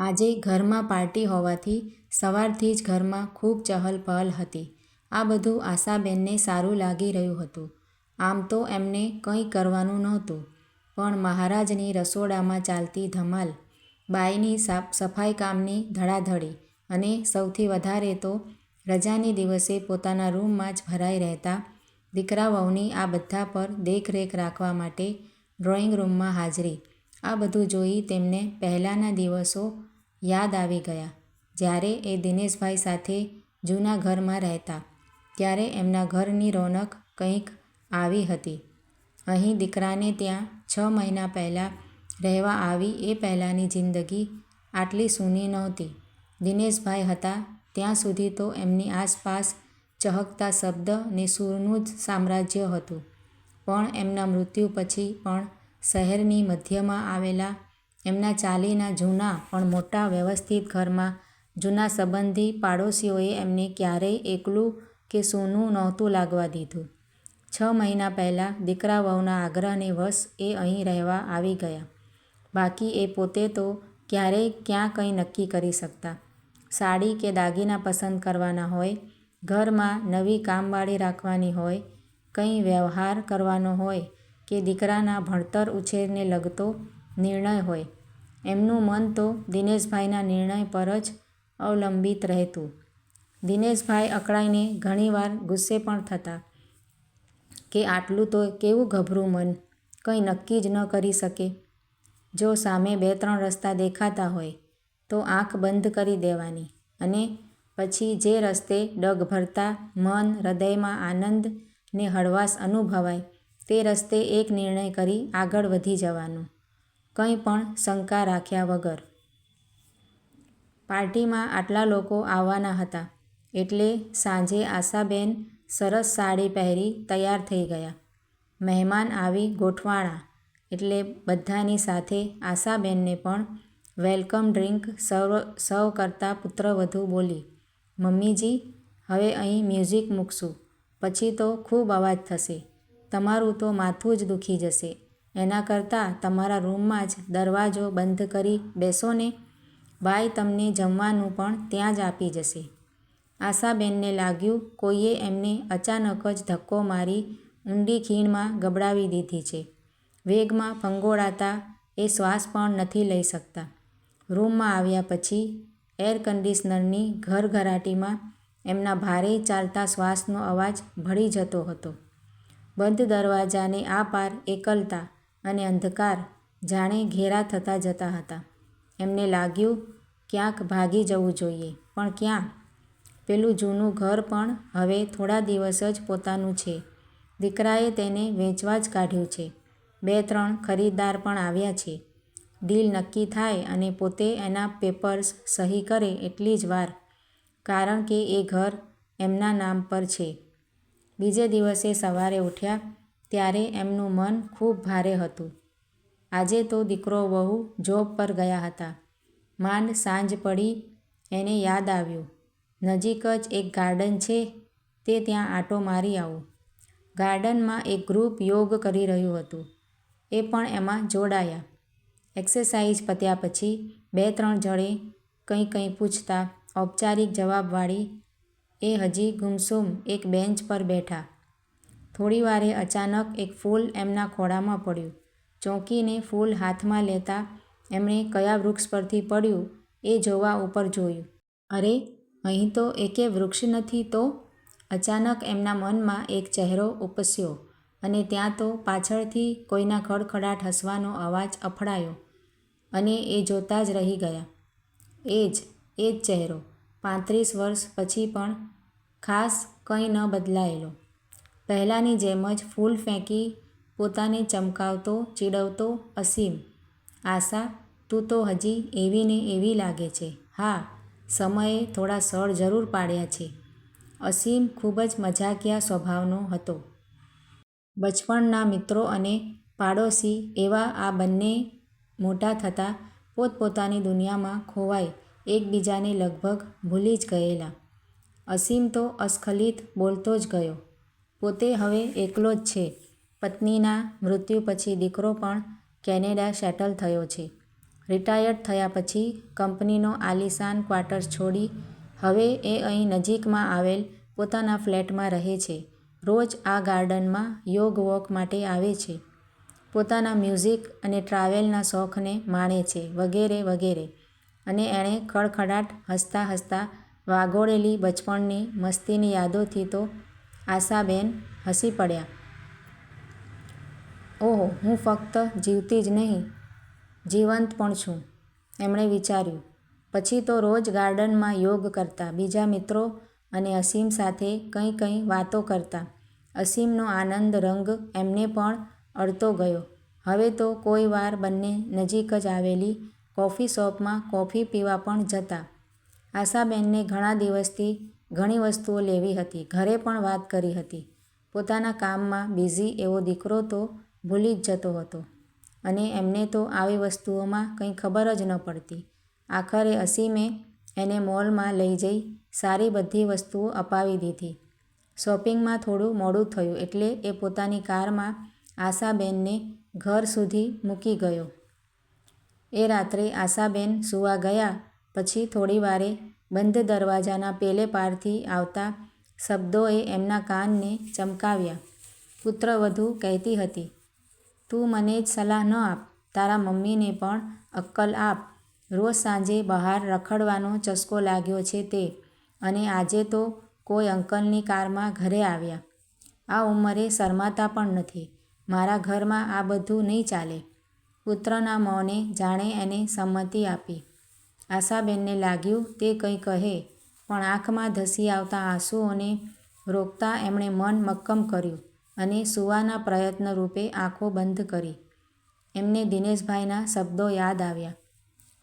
આજે ઘરમાં પાર્ટી હોવાથી સવારથી જ ઘરમાં ખૂબ ચહલ-પહલ હતી. આ બધું આશાબેનને સારું લાગી રહ્યું હતું. આમ તો એમને કંઈ કરવાનું નહોતું, પણ મહારાજની રસોડામાં ચાલતી ધમાલ, બાઈની સફાઈ કામની ધડાધડી અને સૌથી વધારે તો રજાની દિવસે પોતાના રૂમમાં જ ભરાઈ રહેતા દીકરા-વહુની આ બધા પર દેખરેખ રાખવા માટે ડ્રોઈંગ-રૂમમાં હાજરી, આ બધું જોઈ તેમને પહેલાંના દિવસો યાદ આવી ગયા, જ્યારે એ દિનેશભાઈ સાથે જૂના ઘરમાં રહેતા, ત્યારે એમના ઘરની રોનક કંઈક આવી હતી. અહીં દીકરાને ત્યાં છ મહિના પહેલાં રહેવા આવી એ પહેલાંની જિંદગી આટલી સૂની નહોતી. દિનેશભાઈ હતા ત્યાં સુધી તો એમની આસપાસ ચહકતા શબ્દ ને સૂરનું જ સામ્રાજ્ય હતું, પણ એમના મૃત્યુ પછી પણ શહેરની મધ્યમાં આવેલા એમના ચાલીના જૂના પણ મોટા વ્યવસ્થિત ઘરમાં જૂના સંબંધી પાડોશીઓએ એમને ક્યારેય એકલું કે સૂનું નહોતું લાગવા દીધું. છ મહિના પહેલાં દીકરા-વહુના આગ્રહને વશ એ અહીં રહેવા આવી ગયા, બાકી એ પોતે તો ક્યારેય ક્યાં કંઈ નક્કી કરી શકતા. સાડી કે દાગીના પસંદ કરવાના હોય, ઘરમાં નવી કામવાળી રાખવાની હોય, કંઈ વ્યવહાર કરવાનો હોય કે દીકરાના ભણતર-ઉછેરને લગતો નિર્ણય હોય, એમનું મન તો દિનેશભાઈના નિર્ણય પર જ અવલંબિત રહેતું. દિનેશભાઈ અકળાઈને ઘણીવાર ગુસ્સે પણ થતા કે આટલું તો કેવું ગભરું મન, કંઈ નક્કી જ ન કરી શકે! જો સામે બે-ત્રણ રસ્તા દેખાતા હોય તો આંખ બંધ કરી દેવાની અને પછી જે રસ્તે ડગભરતા મન, હૃદયમાં આનંદ ને હળવાશ અનુભવાય તે રસ્તે એક નિર્ણય કરી આગળ વધી જવાનું, કંઈ પણ શંકા રાખ્યા વગર. પાર્ટીમાં આટલા લોકો આવવાના હતા એટલે સાંજે આશાબેન સરસ સાડી પહેરી તૈયાર થઈ ગયા. મહેમાન આવી ગોઠવાણા એટલે બધાની સાથે આશાબેનને પણ વેલકમ ડ્રિંક સર્વ સર્વ કરતાં પુત્રવધુ બોલી, "મમ્મીજી, હવે અહીં મ્યુઝિક મૂકશું, પછી તો ખૂબ અવાજ થશે, તમારું તો માથું જ દુખી જશે, એના કરતાં તમારા રૂમમાં જ દરવાજો બંધ કરી બેસો ને, ભાઈ તમને જમવાનું પણ ત્યાં જ આપી જશે." આશાબેનને લાગ્યું કોઈએ એમને અચાનક જ ધક્કો મારી ઊંડી ખીણમાં ગબડાવી દીધી છે. વેગમાં ફંગોળાતા એ શ્વાસ પણ નથી લઈ શકતા. રૂમમાં આવ્યા પછી એર-કંડિશનરની ઘરઘરાટીમાં એમના ભારે ચાલતા શ્વાસનો અવાજ ભળી જતો હતો. બંધ દરવાજાને આ પાર એકલતા અને અંધકાર જાણે ઘેરા થતા જતા હતા. એમને લાગ્યું ક્યાંક ભાગી જવું જોઈએ, પણ ક્યાં? પેલું જૂનું ઘર પણ હવે થોડા દિવસ જ પોતાનું છે. દીકરાએ તેને વેચવા જ કાઢ્યું છે. બે-ત્રણ ખરીદદાર પણ આવ્યા છે. ડીલ નક્કી થાય અને પોતે એના પેપર્સ સહી કરે એટલી જ વાર, કારણ કે એ ઘર એમના નામ પર છે. બીજે દિવસે સવારે ઉઠ્યા ત્યારે એમનું મન ખૂબ ભારે હતું. આજે તો દીકરો-વહુ જોબ પર ગયા હતા. માંડ સાંજ પડી એને યાદ આવ્યું, નજીક જ એક ગાર્ડન છે તે ત્યાં આંટો મારી આવું. ગાર્ડનમાં એક ગ્રુપ યોગ કરી રહ્યું હતું, એ પણ એમાં જોડાયા. એક્સરસાઇઝ પત્યા પછી બે-ત્રણ જણે કંઈ-કંઈ પૂછતા ઔપચારિક જવાબવાળી એ હજી ગુમસુમ એક બેન્ચ પર બેઠા. થોડીવારે અચાનક એક ફૂલ એમના ખોળામાં પડ્યું. ચોંકીને ફૂલ હાથમાં લેતા એમણે કયા વૃક્ષ પરથી પડ્યું એ જોવા ઉપર જોયું. અરે, અહીં તો એકે વૃક્ષ નથી તો! અચાનક એમના મનમાં એક ચહેરો ઉપસ્યો અને ત્યાં તો પાછળથી કોઈના ખડખડાટ હસવાનો અવાજ અફડાયો અને એ જોતાં જ રહી ગયા. એ જ, એ જ ચહેરો, પાંત્રીસ વર્ષ પછી પણ ખાસ કંઈ ન બદલાયેલો. પહેલાંની જેમ જ ફૂલ ફેંકી પોતાને ચમકાવતો, ચીડવતો અસીમ, "આશા, તું તો હજી એવી ને એવી લાગે છે." "હા, સમયે થોડા સળ જરૂર પાડ્યા છે." અસીમ ખૂબ જ મજાકિયા સ્વભાવનો હતો. બચપણના મિત્રો અને પાડોશી એવા આ બંને મોટા થતાં પોત-પોતાની દુનિયામાં ખોવાઈ એકબીજાને લગભગ ભૂલી જ ગયેલા. અસીમ તો અસ્ખલિત બોલતો જ ગયો. પોતે હવે એકલો જ છે. પત્નીના મૃત્યુ પછી દીકરો પણ કેનેડા સેટલ થયો છે. રિટાયર્ડ થયા પછી કંપનીનો આલિશાન ક્વાર્ટર્સ છોડી હવે એ અહીં નજીકમાં આવેલ પોતાના ફ્લેટમાં રહે છે. રોજ આ ગાર્ડનમાં યોગ વોક માટે આવે છે. પોતાના મ્યુઝિક અને ટ્રાવેલના શોખને માણે છે વગેરે વગેરે. અને એણે ખડખડાટ હસતા હસતા વાગોળેલી બચપણની મસ્તીની યાદોથી તો આશાબેન હસી પડ્યા ઓહો હું ફક્ત જીવતી જ નહીં, જીવંત પણ છું, એમણે વિચાર્યું. પછી તો રોજ ગાર્ડનમાં યોગ કરતા બીજા મિત્રો અને અસીમ સાથે કંઈ કંઈ વાતો કરતા અસીમનો આનંદ રંગ એમને પણ અડતો ગયો. હવે તો કોઈ વાર બંને નજીક જ આવેલી કોફી શોપમાં કોફી પીવા પણ જતા આશાબેનને ઘણા દિવસથી ઘણી વસ્તુઓ લેવી હતી. ઘરે પણ વાત કરી હતી. પોતાના કામમાં બિઝી એવો દીકરો તો ભૂલી જ જતો હતો અને એમને તો આવી વસ્તુઓમાં કંઈ ખબર જ ન પડતી. આખરે અસીમે એને મોલમાં લઈ જઈ સારી બધી વસ્તુઓ અપાવી દીધી. શોપિંગમાં થોડું મોડું થયું એટલે એ પોતાની કારમાં આશાબેનને ઘર સુધી મૂકી ગયો. એ રાત્રે આશાબેન સૂવા ગયા, પછી થોડીવારે બંધ દરવાજાના પેલે પારથી આવતા શબ્દોએ એમના કાનને ચમકાવ્યા. પુત્રવધૂ કહેતી હતી, તું મને જ સલાહ ન આપ, તારા મમ્મીને પણ અક્કલ આપ. રોજ સાંજે બહાર રખડવાનો ચસ્કો લાગ્યો છે તે, અને આજે તો કોઈ અંકલની કારમાં ઘરે આવ્યા. આ ઉંમરે શરમાતા પણ નથી. મારા ઘરમાં આ બધું નહીં ચાલે. પુત્રના મૌને જાણે એને સંમતિ આપી. આશાબેનને લાગ્યું તે કંઈ કહે, પણ આંખમાં ધસી આવતા આંસુઓને રોકતા એમણે મન મક્કમ કર્યું અને સૂવાના પ્રયત્નરૂપે આંખો બંધ કરી. એમને દિનેશભાઈના શબ્દો યાદ આવ્યા,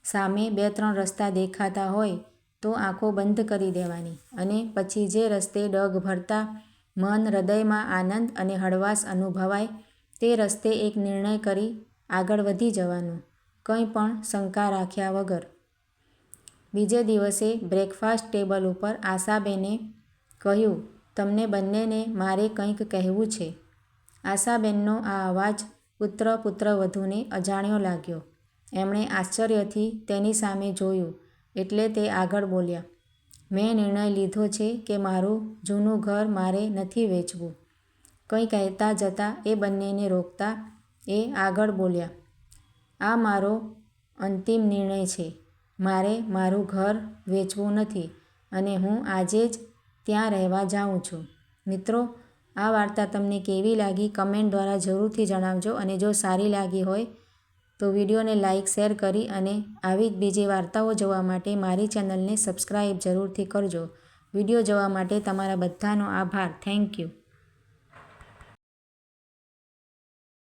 સામે બે ત્રણ રસ્તા દેખાતા હોય તો આંખો બંધ કરી દેવાની અને પછી જે રસ્તે ડગ ભરતા મન હૃદયમાં આનંદ અને હળવાશ અનુભવાય તે રસ્તે એક નિર્ણય કરી આગળ વધી જવાનું, કંઈ પણ શંકા રાખ્યા વગર. બીજે દિવસે બ્રેકફાસ્ટ ટેબલ ઉપર આશાબેને કહ્યું, તમને બંનેને મારે કંઈક કહેવું છે. આશાબેનનો આ અવાજ પુત્ર-પુત્રવધૂને અજાણ્યો લાગ્યો. એમણે આશ્ચર્યથી તેની સામે જોયું એટલે તે આગળ બોલ્યા મેં નિર્ણય લીધો છે કે મારું જૂનું ઘર મારે નથી વેચવું. કંઈ કહેતા જતાં એ બંનેને રોકતા એ આગળ બોલ્યા આ મારો અંતિમ નિર્ણય છે. મારે મારું ઘર વેચવું નથી અને હું આજે જ ત્યાં રહેવા જાઉં છું. મિત્રો, આ વાર્તા તમને કેવી લાગી કમેન્ટ દ્વારા જરૂરથી જણાવજો અને જો સારી લાગી હોય તો વિડીયોને લાઇક શેર કરી અને આવી જ બીજી વાર્તાઓ જોવા માટે મારી ચેનલને સબસ્ક્રાઇબ જરૂરથી કરજો. વીડિયો જોવા માટે તમારા બધાનો આભાર. Thank you